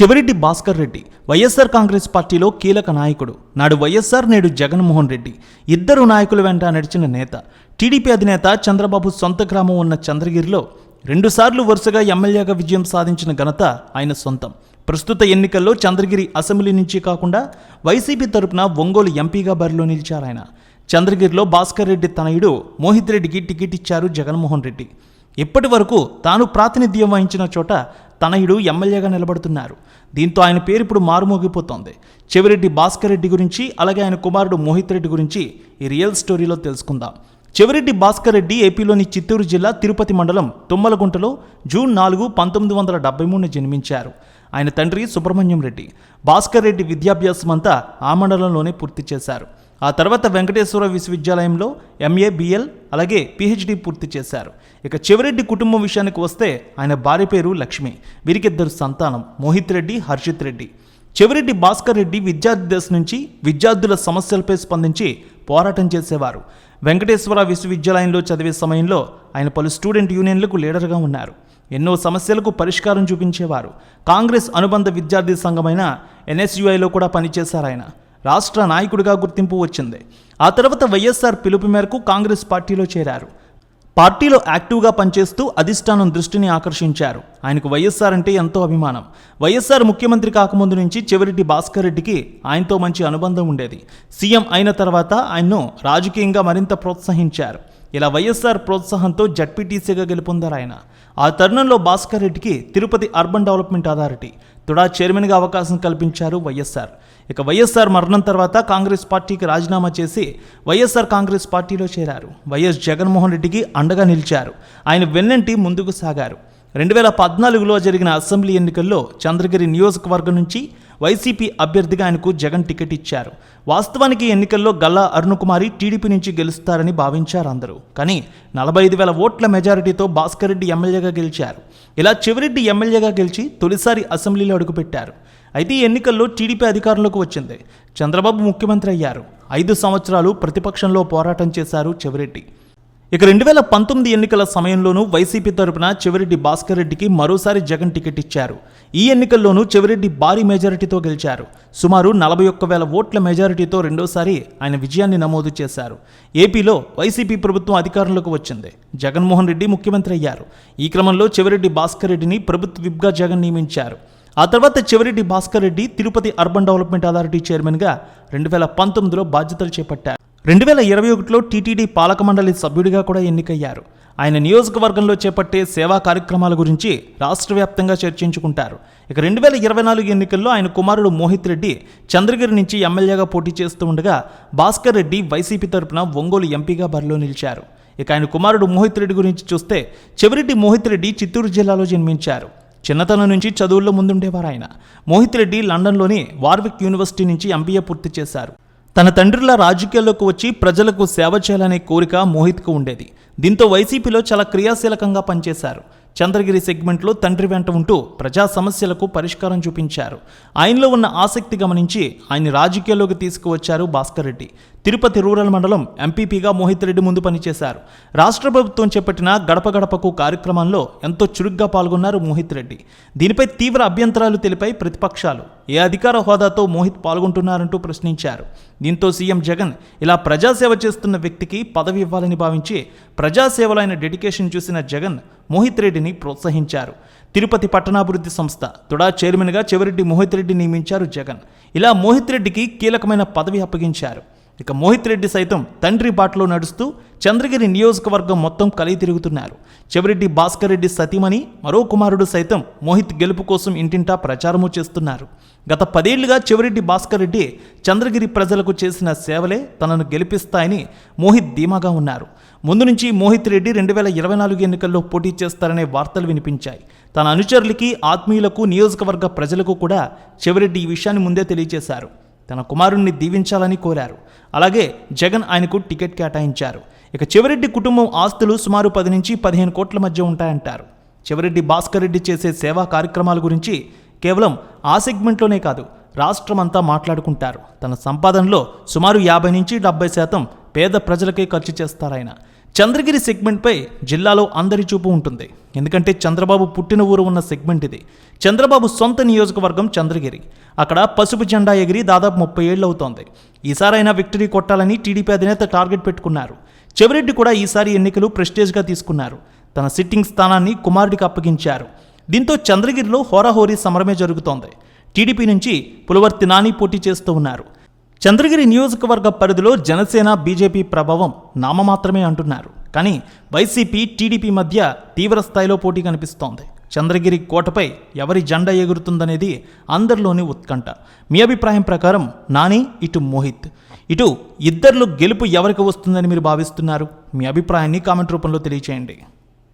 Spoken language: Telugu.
చెవిరెడ్డి భాస్కర్ రెడ్డి వైఎస్ఆర్ కాంగ్రెస్ పార్టీలో కీలక నాయకుడు. నాడు వైఎస్ఆర్ నేడు జగన్మోహన్ రెడ్డి. ఇద్దరు నాయకుల వెంట నడిచిన నేత. టీడీపీ అధినేత చంద్రబాబు సొంత గ్రామం ఉన్న చంద్రగిరిలో రెండుసార్లు వరుసగా ఎమ్మెల్యేగా విజయం సాధించిన ఘనత ఆయన సొంతం. ప్రస్తుత ఎన్నికల్లో చంద్రగిరి అసెంబ్లీ నుంచి కాకుండా వైసీపీ తరపున ఒంగోలు ఎంపీగా బరిలో నిలిచారాయన చంద్రగిరిలో భాస్కర్ రెడ్డి తనయుడు మోహిత్ రెడ్డికి టికెట్ ఇచ్చారు జగన్మోహన్ రెడ్డి. ఇప్పటి వరకు తాను ప్రాతినిధ్యం వహించిన చోట తనయుడు ఎమ్మెల్యేగా నిలబడుతున్నారు. దీంతో ఆయన పేరు ఇప్పుడు మారుమోగిపోతోంది. చెవిరెడ్డి భాస్కర్ రెడ్డి గురించి అలాగే ఆయన కుమారుడు మోహిత్ రెడ్డి గురించి ఈ రియల్ స్టోరీలో తెలుసుకుందాం. చెవిరెడ్డి భాస్కర్ రెడ్డి ఏపీలోని చిత్తూరు జిల్లా తిరుపతి మండలం తుమ్మలగుంటలో జూన్ నాలుగు పంతొమ్మిది వందల డెబ్బై మూడున జన్మించారు. ఆయన తండ్రి సుబ్రహ్మణ్యం రెడ్డి. భాస్కర్ రెడ్డి విద్యాభ్యాసం అంతా ఆ మండలంలోనే పూర్తి చేశారు. ఆ తర్వాత వెంకటేశ్వర విశ్వవిద్యాలయంలో ఎంఏ బిఎల్ అలాగే పిహెచ్డి పూర్తి చేశారు. ఇక చివరెడ్డి కుటుంబం విషయానికి వస్తే ఆయన భార్య పేరు లక్ష్మి వీరికిద్దరు సంతానం మోహిత్ రెడ్డి హర్షిత్ రెడ్డి. చెవిరెడ్డి భాస్కర్ రెడ్డి విద్యార్థి దశ నుంచి విద్యార్థుల సమస్యలపై స్పందించి పోరాటం చేసేవారు. వెంకటేశ్వర విశ్వవిద్యాలయంలో చదివే సమయంలో ఆయన పలు స్టూడెంట్ యూనియన్లకు లీడర్గా ఉన్నారు. ఎన్నో సమస్యలకు పరిష్కారం చూపించేవారు. కాంగ్రెస్ అనుబంధ విద్యార్థి సంఘమైన ఎన్ఎస్యుఐలో కూడా పనిచేశారు ఆయన. రాష్ట్ర నాయకుడిగా గుర్తింపు వచ్చింది. ఆ తర్వాత వైఎస్ఆర్ పిలుపు మేరకు కాంగ్రెస్ పార్టీలో చేరారు. పార్టీలో యాక్టివ్గా పనిచేస్తూ అధిష్టానం దృష్టిని ఆకర్షించారు. ఆయనకు వైఎస్ఆర్ అంటే ఎంతో అభిమానం. వైఎస్ఆర్ ముఖ్యమంత్రి కాకముందు నుంచి చెవిరెడ్డి భాస్కర్ రెడ్డికి ఆయనతో మంచి అనుబంధం ఉండేది. సీఎం అయిన తర్వాత ఆయన్ను రాజకీయంగా మరింత ప్రోత్సహించారు. ఇలా వైఎస్ఆర్ ప్రోత్సాహంతో జడ్పీటీసీగా గెలుపొందారు ఆయన. ఆ తరుణంలో భాస్కర్ రెడ్డికి Tirupati urban development authority TUDA చైర్మన్గా అవకాశం కల్పించారు వైఎస్ఆర్. ఇక వైఎస్ఆర్ మరణం తర్వాత కాంగ్రెస్ పార్టీకి రాజీనామా చేసి వైఎస్ఆర్ కాంగ్రెస్ పార్టీలో చేరారు. వైఎస్ జగన్మోహన్ రెడ్డికి అండగా నిలిచారు. ఆయన వెన్నంటి ముందుకు సాగారు. రెండు వేల పద్నాలుగులో జరిగిన అసెంబ్లీ ఎన్నికల్లో చంద్రగిరి నియోజకవర్గం నుంచి వైసీపీ అభ్యర్థిగా ఆయనకు జగన్ టికెట్ ఇచ్చారు. వాస్తవానికి ఎన్నికల్లో గల్లా అరుణకుమారి టీడీపీ నుంచి గెలుస్తారని భావించారు అందరూ. కానీ నలభై ఐదు వేల ఓట్ల మెజారిటీతో భాస్కర్ రెడ్డి ఎమ్మెల్యేగా గెలిచారు. ఇలా చివరెడ్డి ఎమ్మెల్యేగా గెలిచి తొలిసారి అసెంబ్లీలో అడుగుపెట్టారు. అయితే ఈ ఎన్నికల్లో టీడీపీ అధికారంలోకి వచ్చింది. చంద్రబాబు ముఖ్యమంత్రి అయ్యారు. ఐదు సంవత్సరాలు ప్రతిపక్షంలో పోరాటం చేశారు చెవిరెడ్డి. ఇక రెండు వేల పంతొమ్మిది ఎన్నికల సమయంలోనూ వైసీపీ తరపున చెవిరెడ్డి భాస్కర్ రెడ్డికి మరోసారి జగన్ టికెట్ ఇచ్చారు. ఈ ఎన్నికల్లోనూ చెవిరెడ్డి భారీ మెజారిటీతో గెలిచారు. సుమారు నలభై ఒక్క వేల ఓట్ల మెజారిటీతో రెండోసారి ఆయన విజయాన్ని నమోదు చేశారు. ఏపీలో వైసీపీ ప్రభుత్వం అధికారంలోకి వచ్చింది. జగన్మోహన్ రెడ్డి ముఖ్యమంత్రి అయ్యారు. ఈ క్రమంలో చెవిరెడ్డి భాస్కర్ రెడ్డిని ప్రభుత్వ విప్గా జగన్ నియమించారు. ఆ తర్వాత Chevireddy Bhaskar Reddy Tirupati urban development authority చైర్మన్గా రెండు వేల పంతొమ్మిదిలో బాధ్యతలు చేపట్టారు. రెండు వేల ఇరవై ఒకటిలో టీటీడీ పాలక మండలి సభ్యుడిగా కూడా ఎన్నికయ్యారు. ఆయన నియోజకవర్గంలో చేపట్టే సేవా కార్యక్రమాల గురించి రాష్ట్ర వ్యాప్తంగా చర్చించుకుంటారు. ఇక రెండు వేల ఇరవై నాలుగు ఎన్నికల్లో ఆయన కుమారుడు మోహిత్ రెడ్డి చంద్రగిరి నుంచి ఎమ్మెల్యేగా పోటీ చేస్తూ ఉండగా భాస్కర్ రెడ్డి వైసీపీ తరపున ఒంగోలు ఎంపీగా బరిలో నిలిచారు. ఇక ఆయన కుమారుడు మోహిత్ రెడ్డి గురించి చూస్తే చెవిరెడ్డి మోహిత్ రెడ్డి చిత్తూరు జిల్లాలో జన్మించారు. చిన్నతనం నుంచి చదువుల్లో ముందుండేవారు ఆయన మోహిత్ రెడ్డి లండన్లోని వార్విక్ యూనివర్సిటీ నుంచి ఎంబీఏ పూర్తి చేశారు. తన తండ్రిలా రాజకీయాల్లోకి వచ్చి ప్రజలకు సేవ చేయాలనే కోరిక మోహిత్కు ఉండేది. దీంతో వైసీపీలో చాలా క్రియాశీలకంగా పనిచేశారు. చంద్రగిరి సెగ్మెంట్లో తండ్రి వెంట ఉంటూ ప్రజా సమస్యలకు పరిష్కారం చూపించారు. ఆయనలో ఉన్న ఆసక్తి గమనించి ఆయన రాజకీయాల్లోకి తీసుకువచ్చారు భాస్కర్ రెడ్డి. తిరుపతి రూరల్ మండలం ఎంపీపీగా మోహిత్ రెడ్డి ముందు పనిచేశారు. రాష్ట్ర ప్రభుత్వం చేపట్టిన గడప గడపకు కార్యక్రమంలో ఎంతో చురుగ్గా పాల్గొన్నారు మోహిత్ రెడ్డి. దీనిపై తీవ్ర అభ్యంతరాలు తెలిపాయి ప్రతిపక్షాలు. ఏ అధికార హోదాతో మోహిత్ పాల్గొంటున్నారంటూ ప్రశ్నించారు. దీంతో సీఎం జగన్ ఇలా ప్రజాసేవ చేస్తున్న వ్యక్తికి పదవి ఇవ్వాలని భావించి ప్రజాసేవలో ఆయన డెడికేషన్ చూసిన జగన్ మోహిత్ రెడ్డిని ప్రోత్సహించారు. తిరుపతి పట్టణాభివృద్ధి సంస్థ తుడా చైర్మన్గా చెవిరెడ్డి మోహిత్ రెడ్డి నియమించారు జగన్. ఇలా మోహిత్ రెడ్డికి కీలకమైన పదవి అప్పగించారు. ఇక మోహిత్ రెడ్డి సైతం తండ్రి బాటలో నడుస్తూ చంద్రగిరి నియోజకవర్గం మొత్తం కలిగి తిరుగుతున్నారు. చెవిరెడ్డి భాస్కర్ రెడ్డి సతీమణి మరో కుమారుడు సైతం మోహిత్ గెలుపు కోసం ఇంటింటా ప్రచారము చేస్తున్నారు. గత పదేళ్ళుగా చెవిరెడ్డి భాస్కర్ రెడ్డి చంద్రగిరి ప్రజలకు చేసిన సేవలే తనను గెలిపిస్తాయని మోహిత్ ధీమాగా ఉన్నారు. ముందు నుంచి మోహిత్ రెడ్డి రెండు వేల ఇరవై నాలుగు ఎన్నికల్లో పోటీ చేస్తారనే వార్తలు వినిపించాయి. తన అనుచరులకి ఆత్మీయులకు నియోజకవర్గ ప్రజలకు కూడా చెవిరెడ్డి ఈ విషయాన్ని ముందే తెలియజేశారు. తన కుమారుణ్ణి దీవించాలని కోరారు. అలాగే జగన్ ఆయనకు టికెట్ కేటాయించారు. ఇక చివరెడ్డి కుటుంబం ఆస్తులు సుమారు పది నుంచి పదిహేను కోట్ల మధ్య ఉంటాయంటారు. చివరెడ్డి భాస్కర్ రెడ్డి చేసే సేవా కార్యక్రమాల గురించి కేవలం ఆ సెగ్మెంట్లోనే కాదు రాష్ట్రమంతా మాట్లాడుకుంటారు. తన సంపాదనలో సుమారు యాభై నుంచి డెబ్బై శాతం పేద ప్రజలకే ఖర్చు చేస్తారాయన. చంద్రగిరి సెగ్మెంట్పై జిల్లాలో అందరి చూపు ఉంటుంది. ఎందుకంటే చంద్రబాబు పుట్టిన ఊరు ఉన్న సెగ్మెంట్ ఇది. చంద్రబాబు సొంత నియోజకవర్గం చంద్రగిరి. అక్కడ పసుపు జెండా ఎగిరి దాదాపు ముప్పై ఏళ్ళు అవుతోంది. ఈసారైనా విక్టరీ కొట్టాలని టీడీపీ అధినేత టార్గెట్ పెట్టుకున్నారు. చెవిరెడ్డి కూడా ఈసారి ఎన్నికలు ప్రెస్టేజ్గా తీసుకున్నారు. తన సిట్టింగ్ స్థానాన్ని కుమారుడికి అప్పగించారు. దీంతో చంద్రగిరిలో హోరాహోరీ సమరమే జరుగుతోంది. టీడీపీ నుంచి పులవర్తి నాని పోటీ చేస్తూ ఉన్నారు. చంద్రగిరి నియోజకవర్గ పరిధిలో జనసేన బీజేపీ ప్రభావం నామమాత్రమే అంటున్నారు. కానీ వైసీపీ టీడీపీ మధ్య తీవ్రస్థాయిలో పోటీ కనిపిస్తోంది. చంద్రగిరి కోటపై ఎవరి జెండా ఎగురుతుందనేది అందరిలోని ఉత్కంఠ. మీ అభిప్రాయం ప్రకారం నాని ఇటు మోహిత్. ఇటు ఇద్దరిలో గెలుపు ఎవరికి వస్తుందని మీరు భావిస్తున్నారు? మీ అభిప్రాయాన్ని కామెంట్ రూపంలో తెలియచేయండి.